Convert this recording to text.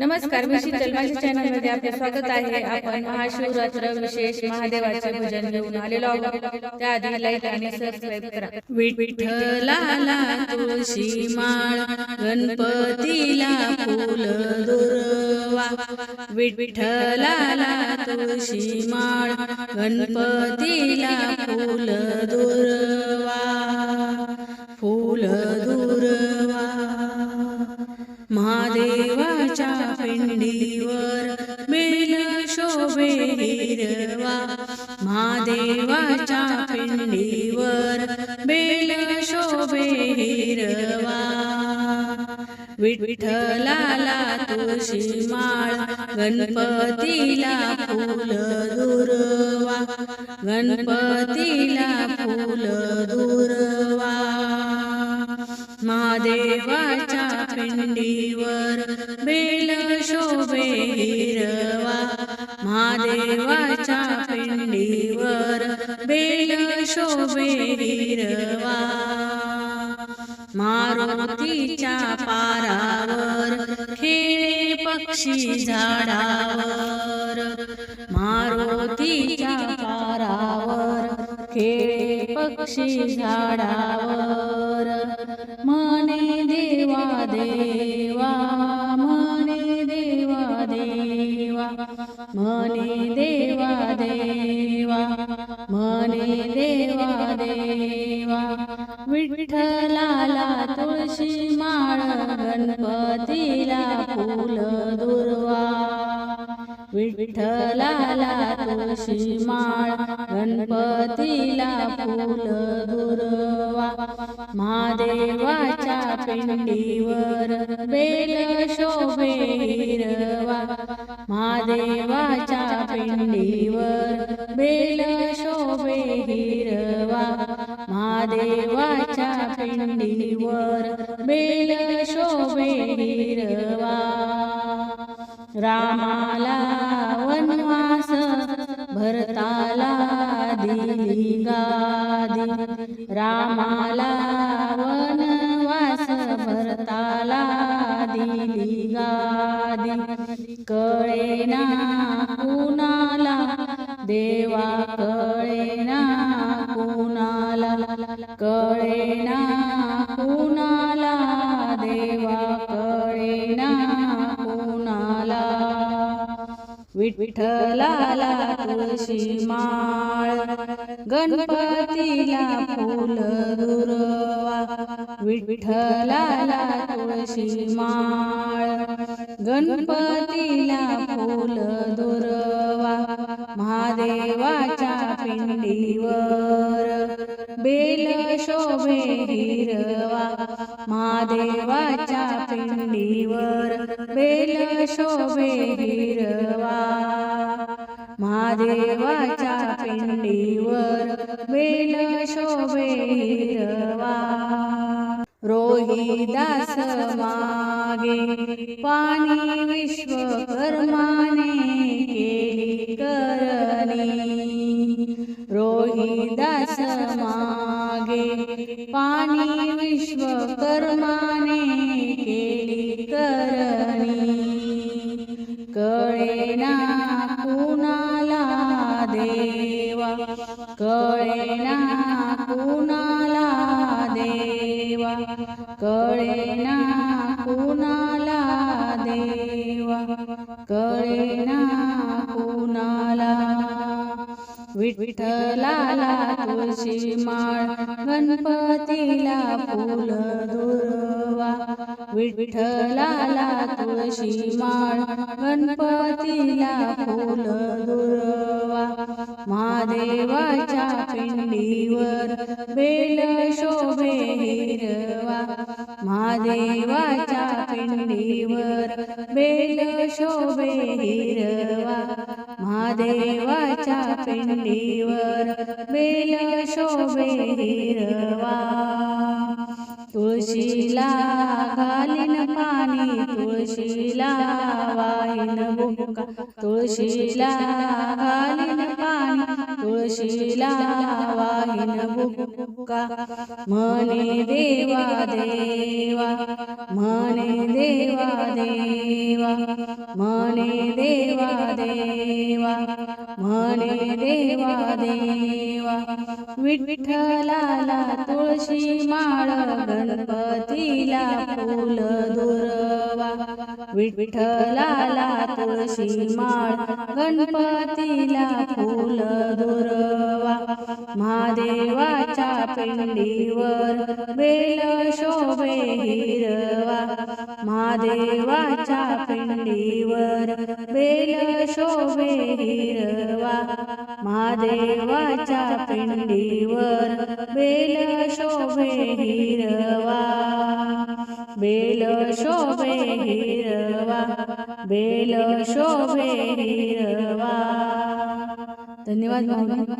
नमस्कार मी माझ्या चॅनलमध्ये आपले स्वागत आहे. आपण महाशिवरात्र विशेष महादेवाचे भजन घेऊन आलेलो आहोत. त्याआधी लाईक आणि सबस्क्राईब करा. विठ्ठलाला तुळशी माळ गणपतीला फूल दुर्वा. विठ्ठलाला तुळशी माळ गणपतीला फूल दुर्वा. फूल शोभे हिरवा महादेवाच्या पिंडीवर बेल शोभे हिरवा विठ्ठलाला तुळशी माळ गणपतीला फुल दुर्वा. गणपतीला फुल दुर्वा. महादेवाच्या पिंडीवर बेल शोभे हिरवा महादेवाच्या पिंडीवर बेल शोभे हिरवा मारुतीच्या पारावर खेळे पक्षी झाडावर. मारुतीच्या पारावर खेळे पक्षी झाडावर. मने देवा देव. मनी देवा देवा मने देवा देवा. विठ्ठलाला तुळशी माळ गणपतीला फुल दुर्वा. विठ्ठलाला तुळशी माळ गणपतीला फुल दुर्वा. महादेवाच्या पिंडीवर बेल शोभे महादेवाच्या पिंडीवर बेल शोभे हिरवा. महादेवाच्या पिंडीवर बेल शोभे हिरवा. रामाला वनवास भरताला दिली गादी रामाला वन कळेना कुणाला? देवा कळेना कुणाला? कळेना कुणाला? देवा कळेना कुणाला? विठ्ठलाला तुळशी माळ गणपतीला फुल दुर्वा विठ्ठलाला तुळशी माळ. गणपतीला फूल दुर्वा महादेवाच्या पिंडीवर. बेल शोभे हिरवा महादेवाच्या पिंडीवर. बेल शोभे हिरवा महादेवाच्या पिंडीवर. बेल शोभे हिरवा. दास मागे पाणी विश्वकर्माने केली करणी. रोहिदास मागे पाणी विश्वकर्माने केली करणी. कळेना कुणाला देवा कळेना कुणाला देवा कळे ना कुणाला देवा कळे ना कुणाला. विठ्ठलाला तुळशी माळ गणपतीला फुल दुर्वा. विठ्ठलाला तुळशी माळ गणपतीला फुल दुर्वा. महादेवाच्या पिंडीवर बेल महादेवाच्या पिंडीवर बेल शोभे हिरवा. महादेवाच्या पिंडीवर बेल शोभे हिरवा. तुळशीला घालीन पाणी तुळशीला वाईन बुका तुळशीला घालीन पाणी तुळशीला वाहीन बुका म्हणे देवा देवा म्हणे देवा देवा. म्हणे देवा देवा म्हणे देवा देवा. विठ्ठलाला तुळशी माळ गणपतीला फूल दुर्वा. विठ्ठलाला तुळशी माळ गणपतीला फूल दुर्वा. महादेवाच्या पिंडीवर बेल शोभे हिरवा. महादेवाच्या पिंडीवर बेल शोभे हिरवा. महादेवाच्या पिंडीवर बेल शोभे हिरवा. बेल शोभे हिरवा बेल शोभे हिरवा धन्यवाद